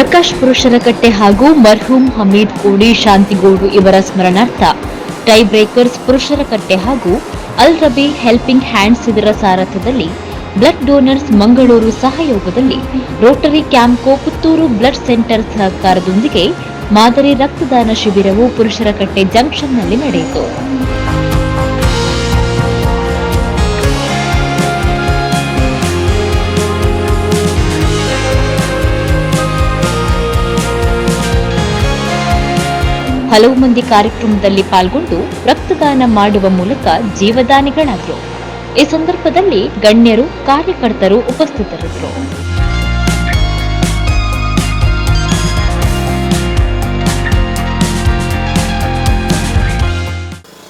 ಪ್ರಕಾಶ್ ಪುರುಷರಕಟ್ಟೆ ಹಾಗೂ ಮರ್ಹೂಮ್ ಹಮೀದ್ ಕೋಡಿ ಶಾಂತಿಗೌಡು ಇವರ ಸ್ಮರಣಾರ್ಥ ಟೈ ಬ್ರೇಕರ್ಸ್ ಪುರುಷರಕಟ್ಟೆ ಹಾಗೂ ಅಲ್ ರಬಿ ಹೆಲ್ಪಿಂಗ್ ಹ್ಯಾಂಡ್ಸ್ ಇದರ ಸಾರಥದಲ್ಲಿ ಬ್ಲಡ್ ಡೋನರ್ಸ್ ಮಂಗಳೂರು ಸಹಯೋಗದಲ್ಲಿ Rotary Campco Puttur blood centre ಸಹಕಾರದೊಂದಿಗೆ ಮಾದರಿ ರಕ್ತದಾನ ಶಿಬಿರವು ಪುರುಷರಕಟ್ಟೆ ಜಂಕ್ಷನ್ನಲ್ಲಿ ನಡೆಯಿತು. ಹಲವು ಮಂದಿ ಕಾರ್ಯಕ್ರಮದಲ್ಲಿ ಪಾಲ್ಗೊಂಡು ರಕ್ತದಾನ ಮಾಡುವ ಮೂಲಕ ಜೀವದಾನಿಗಳಾದರು. ಈ ಸಂದರ್ಭದಲ್ಲಿ ಗಣ್ಯರು, ಕಾರ್ಯಕರ್ತರು ಉಪಸ್ಥಿತರಿದ್ದರು.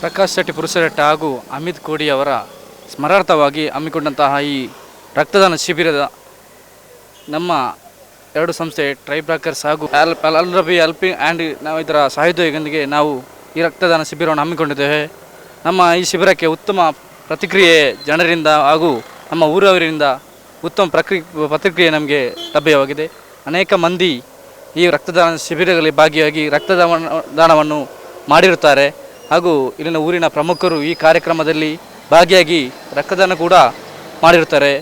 ಪ್ರಕಾಶ್ ಶೆಟ್ಟಿ ಪುರುಷರಟ್ಟ ಹಾಗೂ ಅಮಿತ್ ಕೋಡಿ ಅವರ ಸ್ಮರಾರ್ಥವಾಗಿ ಹಮ್ಮಿಕೊಂಡಂತಹ ಈ ರಕ್ತದಾನ ಶಿಬಿರದ ನಮ್ಮ ಎರಡು ಸಂಸ್ಥೆ ಟ್ರೈ ಬ್ರಾಕರ್ಸ್ ಹಾಗೂ ಅಲ್ ರಬಿ ಹೆಲ್ಪಿಂಗ್ ಆ್ಯಂಡ್ ನಾವು ಇದರ ಸಹಯೋಗದೊಂದಿಗೆ ನಾವು ಈ ರಕ್ತದಾನ ಶಿಬಿರವನ್ನು ಹಮ್ಮಿಕೊಂಡಿದ್ದೇವೆ. ನಮ್ಮ ಈ ಶಿಬಿರಕ್ಕೆ ಉತ್ತಮ ಪ್ರತಿಕ್ರಿಯೆ ಜನರಿಂದ ಹಾಗೂ ನಮ್ಮ ಊರವರಿಂದ ಉತ್ತಮ ಪ್ರಕ್ರಿ, ಪ್ರತಿಕ್ರಿಯೆ ನಮಗೆ ಲಭ್ಯವಾಗಿದೆ. ಅನೇಕ ಮಂದಿ ಈ ರಕ್ತದಾನ ಶಿಬಿರಗಳಲ್ಲಿ ಭಾಗಿಯಾಗಿ ರಕ್ತದಾನ ದಾನವನ್ನು ಮಾಡಿರುತ್ತಾರೆ. ಹಾಗೂ ಇಲ್ಲಿನ ಊರಿನ ಪ್ರಮುಖರು ಈ ಕಾರ್ಯಕ್ರಮದಲ್ಲಿ ಭಾಗಿಯಾಗಿ ರಕ್ತದಾನ ಕೂಡ ಮಾಡಿರುತ್ತಾರೆ.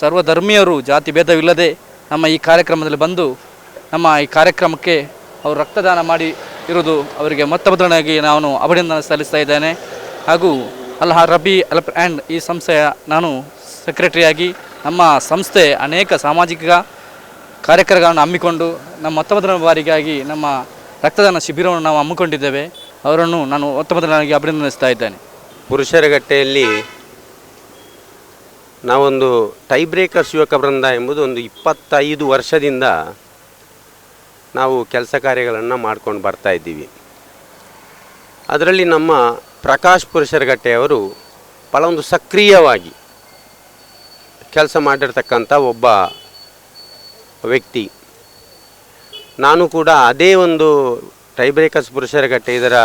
ಸರ್ವಧರ್ಮೀಯರು, ಜಾತಿ ಭೇದವಿಲ್ಲದೆ ನಮ್ಮ ಈ ಕಾರ್ಯಕ್ರಮದಲ್ಲಿ ಬಂದು ನಮ್ಮ ಈ ಕಾರ್ಯಕ್ರಮಕ್ಕೆ ಅವರು ರಕ್ತದಾನ ಮಾಡಿ ಇರುವುದು ಅವರಿಗೆ ಮೊತ್ತಮೊದಲನಾಗಿ ನಾನು ಅಭಿನಂದನ ಸಲ್ಲಿಸ್ತಾ ಇದ್ದೇನೆ. ಹಾಗೂ ಅಲ್ಹ ರಬಿ ಅಲ್ಪ್ ಆ್ಯಂಡ್ ಈ ಸಂಸ್ಥೆಯ ನಾನು ಸೆಕ್ರೆಟರಿಯಾಗಿ ನಮ್ಮ ಸಂಸ್ಥೆ ಅನೇಕ ಸಾಮಾಜಿಕ ಕಾರ್ಯಕ್ರಮಗಳನ್ನು ಹಮ್ಮಿಕೊಂಡು ನಮ್ಮ ಮೊತ್ತಮೊದಲ ಬಾರಿಗಾಗಿ ನಮ್ಮ ರಕ್ತದಾನ ಶಿಬಿರವನ್ನು ನಾವು ಹಮ್ಮಿಕೊಂಡಿದ್ದೇವೆ. ಅವರನ್ನು ನಾನು ಮೊತ್ತಮೊದಲನಾಗಿ ಅಭಿನಂದಿಸ್ತಾ ಇದ್ದೇನೆ. ಪುರುಷರಗಟ್ಟೆಯಲ್ಲಿ ನಾವೊಂದು ಟೈ ಬ್ರೇಕರ್ಸ್ ಯುವಕ ಬೃಂದ ಎಂಬುದು ಒಂದು ಇಪ್ಪತ್ತೈದು ವರ್ಷದಿಂದ ನಾವು ಕೆಲಸ ಕಾರ್ಯಗಳನ್ನು ಮಾಡ್ಕೊಂಡು ಬರ್ತಾ ಇದ್ದೀವಿ. ಅದರಲ್ಲಿ ನಮ್ಮ ಪ್ರಕಾಶ್ ಪುರುಷರಗಟ್ಟೆಯವರು ಭಾಳ ಒಂದು ಸಕ್ರಿಯವಾಗಿ ಕೆಲಸ ಮಾಡಿರ್ತಕ್ಕಂಥ ಒಬ್ಬ ವ್ಯಕ್ತಿ. ನಾನು ಕೂಡ ಅದೇ ಒಂದು ಟೈ ಬ್ರೇಕರ್ಸ್ ಪುರುಷರಗಟ್ಟೆ ಇದರ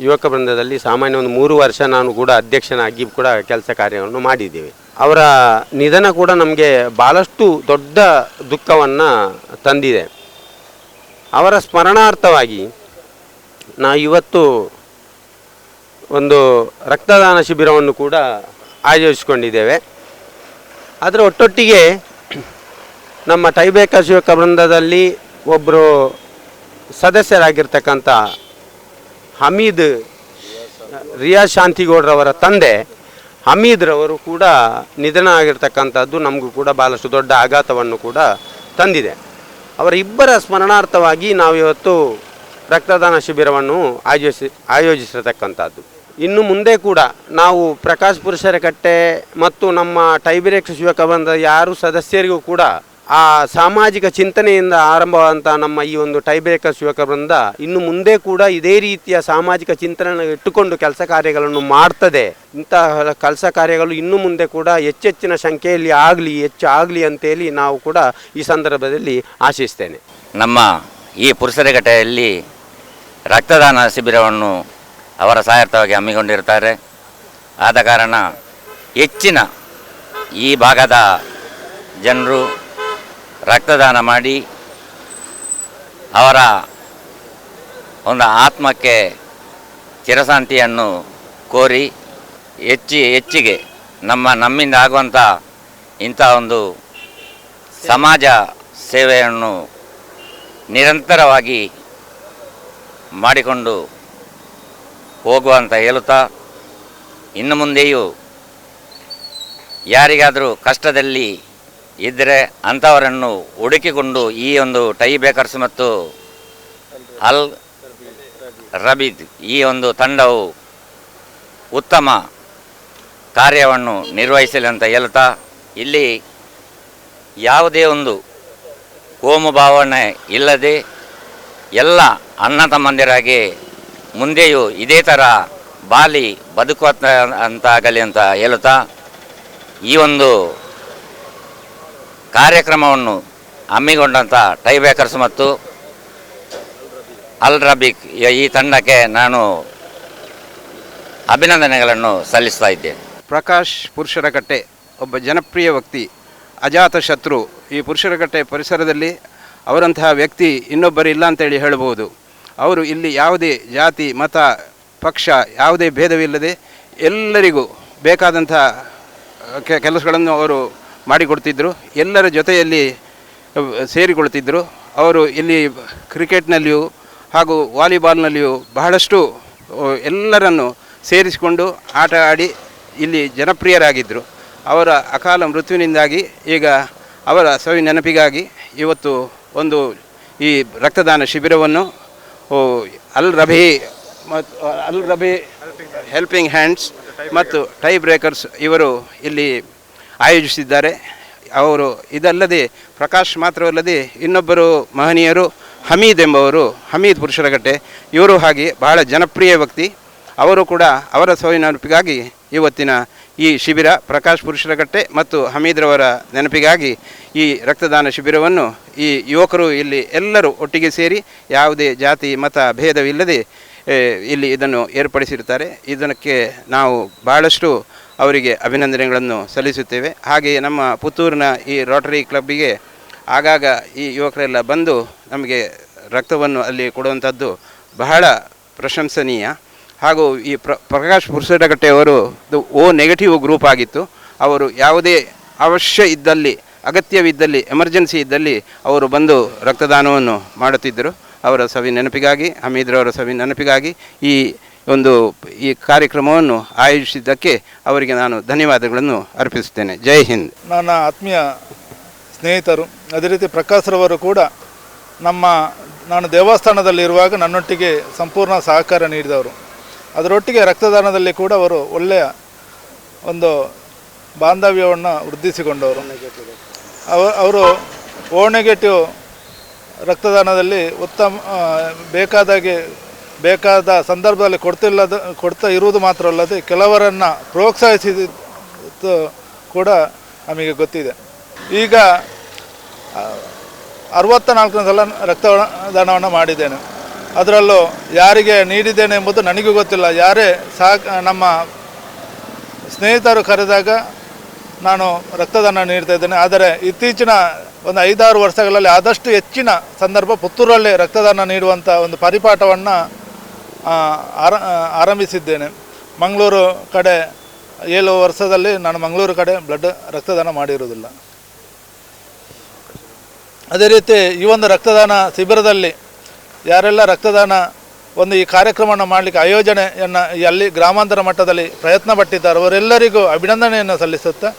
ಯುವಕ ಬೃಂದದಲ್ಲಿ ಸಾಮಾನ್ಯ ಒಂದು ಮೂರು ವರ್ಷ ನಾನು ಕೂಡ ಅಧ್ಯಕ್ಷನಾಗಿ ಕೂಡ ಕೆಲಸ ಕಾರ್ಯವನ್ನು ಮಾಡಿದ್ದೇವೆ. ಅವರ ನಿಧನ ಕೂಡ ನಮಗೆ ಭಾಳಷ್ಟು ದೊಡ್ಡ ದುಃಖವನ್ನು ತಂದಿದೆ. ಅವರ ಸ್ಮರಣಾರ್ಥವಾಗಿ ನಾವು ಇವತ್ತು ಒಂದು ರಕ್ತದಾನ ಶಿಬಿರವನ್ನು ಕೂಡ ಆಯೋಜಿಸಿಕೊಂಡಿದ್ದೇವೆ. ಅದರ ಒಟ್ಟೊಟ್ಟಿಗೆ ನಮ್ಮ ಟೈಬೇಕ ಶಿವಕ ವೃಂದದಲ್ಲಿ ಒಬ್ಬರು ಸದಸ್ಯರಾಗಿರ್ತಕ್ಕಂಥ ಹಮೀದ್ ರಿಯಾ ಶಾಂತಿಗೌಡ್ರವರ ತಂದೆ ಹಮೀದ್ರವರು ಕೂಡ ನಿಧನ ಆಗಿರ್ತಕ್ಕಂಥದ್ದು ನಮಗೂ ಕೂಡ ಭಾಳಷ್ಟು ದೊಡ್ಡ ಆಘಾತವನ್ನು ಕೂಡ ತಂದಿದೆ. ಅವರ ಇಬ್ಬರ ಸ್ಮರಣಾರ್ಥವಾಗಿ ನಾವು ಇವತ್ತು ರಕ್ತದಾನ ಶಿಬಿರವನ್ನು ಆಯೋಜಿಸಿ ಆಯೋಜಿಸಿರತಕ್ಕಂಥದ್ದು. ಇನ್ನು ಮುಂದೆ ಕೂಡ ನಾವು ಪ್ರಕಾಶ್ ಪುರುಷರ ಕಟ್ಟೆ ಮತ್ತು ನಮ್ಮ ಟೈಬಿರೇಕ್ಷ ಶಿವಕಬಂಧದ ಯಾರು ಸದಸ್ಯರಿಗೂ ಕೂಡ ಆ ಸಾಮಾಜಿಕ ಚಿಂತನೆಯಿಂದ ಆರಂಭವಾದಂಥ ನಮ್ಮ ಈ ಒಂದು ಟೈಬ್ರೇಕರ್ಸ್ ಯುವಕ ಬೃಂದ ಇನ್ನು ಮುಂದೆ ಕೂಡ ಇದೇ ರೀತಿಯ ಸಾಮಾಜಿಕ ಚಿಂತನೆ ಇಟ್ಟುಕೊಂಡು ಕೆಲಸ ಕಾರ್ಯಗಳನ್ನು ಮಾಡ್ತದೆ. ಇಂತಹ ಕೆಲಸ ಕಾರ್ಯಗಳು ಇನ್ನು ಮುಂದೆ ಕೂಡ ಹೆಚ್ಚೆಚ್ಚಿನ ಸಂಖ್ಯೆಯಲ್ಲಿ ಆಗಲಿ, ಹೆಚ್ಚು ಆಗಲಿ ಅಂತೇಳಿ ನಾವು ಕೂಡ ಈ ಸಂದರ್ಭದಲ್ಲಿ ಆಶಿಸ್ತೇನೆ. ನಮ್ಮ ಈ ಪುರುಷರ ಘಟೆಯಲ್ಲಿ ರಕ್ತದಾನ ಶಿಬಿರವನ್ನು ಅವರ ಸಹಾಯಾರ್ಥವಾಗಿ ಹಮ್ಮಿಕೊಂಡಿರ್ತಾರೆ ಆದ ಕಾರಣ ಹೆಚ್ಚಿನ ಈ ಭಾಗದ ಜನರು ರಕ್ತದಾನ ಮಾಡಿ ಅವರ ಒಂದು ಆತ್ಮಕ್ಕೆ ಚಿರಶಾಂತಿಯನ್ನು ಕೋರಿ ಹೆಚ್ಚಿ ಹೆಚ್ಚಿಗೆ ನಮ್ಮ ನಮ್ಮಿಂದ ಆಗುವಂಥ ಇಂಥ ಒಂದು ಸಮಾಜ ಸೇವೆಯನ್ನು ನಿರಂತರವಾಗಿ ಮಾಡಿಕೊಂಡು ಹೋಗುವಂತ ಹೇಳುತ್ತಾ, ಇನ್ನು ಮುಂದೆಯೂ ಯಾರಿಗಾದರೂ ಕಷ್ಟದಲ್ಲಿ ಇದ್ದರೆ ಅಂಥವರನ್ನು ಹುಡುಕಿಕೊಂಡು ಈ ಒಂದು ಟೈ ಬೇಕರ್ಸ್ ಮತ್ತು ಅಲ್ ರಬೀದ್ ಈ ಒಂದು ತಂಡವು ಉತ್ತಮ ಕಾರ್ಯವನ್ನು ನಿರ್ವಹಿಸಲಿ ಅಂತ ಹೇಳ್ತಾ ಇಲ್ಲಿ ಯಾವುದೇ ಒಂದು ಕೋಮು ಭಾವನೆ ಇಲ್ಲದೆ ಎಲ್ಲ ಅಣ್ಣ ತಮ್ಮಂದಿರಾಗಿ ಮುಂದೆಯೂ ಇದೇ ಥರ ಬಾಲಿ ಬದುಕುವ ಅಂತಾಗಲಿ ಅಂತ ಹೇಳುತ್ತಾ ಈ ಒಂದು ಕಾರ್ಯಕ್ರಮವನ್ನು ಹಮ್ಮಿಕೊಂಡಂಥ ಟೈಬೇಕರ್ಸ್ ಮತ್ತು ಅಲ್ ರಬಿಕ್ ಈ ತಂಡಕ್ಕೆ ನಾನು ಅಭಿನಂದನೆಗಳನ್ನು ಸಲ್ಲಿಸ್ತಾ ಇದ್ದೇನೆ. ಪ್ರಕಾಶ್ ಪುರುಷರಕಟ್ಟೆ ಒಬ್ಬ ಜನಪ್ರಿಯ ವ್ಯಕ್ತಿ, ಅಜಾತ ಶತ್ರು. ಈ ಪುರುಷರಕಟ್ಟೆ ಪರಿಸರದಲ್ಲಿ ಅವರಂತಹ ವ್ಯಕ್ತಿ ಇನ್ನೊಬ್ಬರು ಇಲ್ಲ ಅಂತೇಳಿ ಹೇಳಬಹುದು. ಅವರು ಇಲ್ಲಿ ಯಾವುದೇ ಜಾತಿ, ಮತ, ಪಕ್ಷ, ಯಾವುದೇ ಭೇದವಿಲ್ಲದೆ ಎಲ್ಲರಿಗೂ ಬೇಕಾದಂಥ ಕೆಲಸಗಳನ್ನು ಅವರು ಮಾಡಿಕೊಡ್ತಿದ್ದರು ಎಲ್ಲರ ಜೊತೆಯಲ್ಲಿ ಸೇರಿಕೊಳ್ತಿದ್ದರು ಅವರು ಇಲ್ಲಿ ಕ್ರಿಕೆಟ್ನಲ್ಲಿಯೂ ಹಾಗೂ ವಾಲಿಬಾಲ್ನಲ್ಲಿಯೂ ಬಹಳಷ್ಟು ಎಲ್ಲರನ್ನು ಸೇರಿಸಿಕೊಂಡು ಆಟ ಆಡಿ ಇಲ್ಲಿ ಜನಪ್ರಿಯರಾಗಿದ್ದರು ಅವರ ಅಕಾಲ ಮೃತ್ಯುವಿನಿಂದಾಗಿ ಈಗ ಅವರ ಸವಿ ನೆನಪಿಗಾಗಿ ಇವತ್ತು ಒಂದು ಈ ರಕ್ತದಾನ ಶಿಬಿರವನ್ನು ಅಲ್ ರಬಿ ಮತ್ತು ಅಲ್ ರಬಿ ಹೆಲ್ಪಿಂಗ್ ಹ್ಯಾಂಡ್ಸ್ ಮತ್ತು ಟೈ ಬ್ರೇಕರ್ಸ್ ಇವರು ಇಲ್ಲಿ ಆಯೋಜಿಸಿದ್ದಾರೆ. ಅವರು ಇದಲ್ಲದೆ ಪ್ರಕಾಶ್ ಮಾತ್ರವಲ್ಲದೆ ಇನ್ನೊಬ್ಬರು ಮಹನೀಯರು ಹಮೀದ್ ಎಂಬವರು, ಹಮೀದ್ ಪುರುಷರಗಟ್ಟೆ. ಇವರು ಹಾಗೆ ಬಹಳ ಜನಪ್ರಿಯ ವ್ಯಕ್ತಿ. ಅವರು ಕೂಡ ಅವರ ಸೋವಿನ ನೆನಪಿಗಾಗಿ ಇವತ್ತಿನ ಈ ಶಿಬಿರ ಪ್ರಕಾಶ್ ಪುರುಷರಗಟ್ಟೆ ಮತ್ತು ಹಮೀದ್ರವರ ನೆನಪಿಗಾಗಿ ಈ ರಕ್ತದಾನ ಶಿಬಿರವನ್ನು ಈ ಯುವಕರು ಇಲ್ಲಿ ಎಲ್ಲರೂ ಒಟ್ಟಿಗೆ ಸೇರಿ ಯಾವುದೇ ಜಾತಿ, ಮತ, ಭೇದವಿಲ್ಲದೆ ಇಲ್ಲಿ ಇದನ್ನು ಏರ್ಪಡಿಸಿರುತ್ತಾರೆ. ಇದಕ್ಕೆ ನಾವು ಬಹಳಷ್ಟು ಅವರಿಗೆ ಅಭಿನಂದನೆಗಳನ್ನು ಸಲ್ಲಿಸುತ್ತೇವೆ. ಹಾಗೆಯೇ ನಮ್ಮ ಪುತ್ತೂರಿನ ಈ ರೋಟರಿ ಕ್ಲಬ್ಬಿಗೆ ಆಗಾಗ ಈ ಯುವಕರೆಲ್ಲ ಬಂದು ನಮಗೆ ರಕ್ತವನ್ನು ಅಲ್ಲಿ ಕೊಡುವಂಥದ್ದು ಬಹಳ ಪ್ರಶಂಸನೀಯ. ಹಾಗೂ ಈ ಪ್ರ, ಪ್ರಕಾಶ್ ಅವರು ಓ ನೆಗೆಟಿವ್ ಗ್ರೂಪ್ ಆಗಿತ್ತು. ಅವರು ಯಾವುದೇ ಅವಶ್ಯ ಇದ್ದಲ್ಲಿ, ಅಗತ್ಯವಿದ್ದಲ್ಲಿ ಎಮರ್ಜೆನ್ಸಿ ಇದ್ದಲ್ಲಿ ಅವರು ಬಂದು ರಕ್ತದಾನವನ್ನು ಮಾಡುತ್ತಿದ್ದರು. ಅವರ ಸವಿ ನೆನಪಿಗಾಗಿ ಹಮೀದ್ರವರ ಸವಿ ನೆನಪಿಗಾಗಿ ಈ ಒಂದು ಈ ಕಾರ್ಯಕ್ರಮವನ್ನು ಆಯೋಜಿಸಿದ್ದಕ್ಕೆ ಅವರಿಗೆ ನಾನು ಧನ್ಯವಾದಗಳನ್ನು ಅರ್ಪಿಸುತ್ತೇನೆ. ಜೈ ಹಿಂದ್. ನನ್ನ ಆತ್ಮೀಯ ಸ್ನೇಹಿತರು, ಅದೇ ರೀತಿ ಪ್ರಕಾಶ್ರವರು ಕೂಡ ನಮ್ಮ, ನಾನು ದೇವಸ್ಥಾನದಲ್ಲಿರುವಾಗ ನನ್ನೊಟ್ಟಿಗೆ ಸಂಪೂರ್ಣ ಸಹಕಾರ ನೀಡಿದವರು. ಅದರೊಟ್ಟಿಗೆ ರಕ್ತದಾನದಲ್ಲಿ ಕೂಡ ಅವರು ಒಳ್ಳೆಯ ಒಂದು ಬಾಂಧವ್ಯವನ್ನು ವೃದ್ಧಿಸಿಕೊಂಡವರು. ಅವ, ಅವರು ಓ ನೆಗೆಟಿವ್ ರಕ್ತದಾನದಲ್ಲಿ ಉತ್ತಮ ಬೇಕಾದಾಗೆ ಬೇಕಾದ ಸಂದರ್ಭದಲ್ಲಿ ಕೊಡ್ತಿಲ್ಲದ, ಕೊಡ್ತಾ ಇರುವುದು ಮಾತ್ರ ಅಲ್ಲದೆ ಕೆಲವರನ್ನು ಪ್ರೋತ್ಸಾಹಿಸಿದ್ದು ಕೂಡ ನಮಗೆ ಗೊತ್ತಿದೆ. ಈಗ ಅರವತ್ತ ನಾಲ್ಕನೇ ಸಲ ರಕ್ತದಾನವನ್ನು ಮಾಡಿದ್ದೇನೆ. ಅದರಲ್ಲೂ ಯಾರಿಗೆ ನೀಡಿದ್ದೇನೆ ಎಂಬುದು ನನಗೂ ಗೊತ್ತಿಲ್ಲ. ಯಾರೇ ಸಾಕ್, ನಮ್ಮ ಸ್ನೇಹಿತರು ಕರೆದಾಗ ನಾನು ರಕ್ತದಾನ ನೀಡ್ತಾ ಇದ್ದೇನೆ. ಆದರೆ ಇತ್ತೀಚಿನ ಒಂದು ಐದಾರು ವರ್ಷಗಳಲ್ಲಿ ಆದಷ್ಟು ಹೆಚ್ಚಿನ ಸಂದರ್ಭ ಪುತ್ತೂರಲ್ಲೇ ರಕ್ತದಾನ ನೀಡುವಂಥ ಒಂದು ಪರಿಪಾಠವನ್ನು ಆರ ಆರಂಭಿಸಿದ್ದೇನೆ. ಮಂಗಳೂರು ಕಡೆ ಏಳು ವರ್ಷದಲ್ಲಿ ನಾನು ಮಂಗಳೂರು ಕಡೆ ಬ್ಲಡ್ ರಕ್ತದಾನ ಮಾಡಿರುವುದಿಲ್ಲ. ಅದೇ ರೀತಿ ಈ ಒಂದು ರಕ್ತದಾನ ಶಿಬಿರದಲ್ಲಿ ಯಾರೆಲ್ಲ ರಕ್ತದಾನ ಒಂದು ಈ ಕಾರ್ಯಕ್ರಮವನ್ನು ಮಾಡಲಿಕ್ಕೆ ಆಯೋಜನೆಯನ್ನು ಅಲ್ಲಿ ಗ್ರಾಮಾಂತರ ಮಟ್ಟದಲ್ಲಿ ಪ್ರಯತ್ನ ಪಟ್ಟಿದ್ದಾರೆ ಅವರೆಲ್ಲರಿಗೂ ಅಭಿನಂದನೆಯನ್ನು ಸಲ್ಲಿಸುತ್ತಾ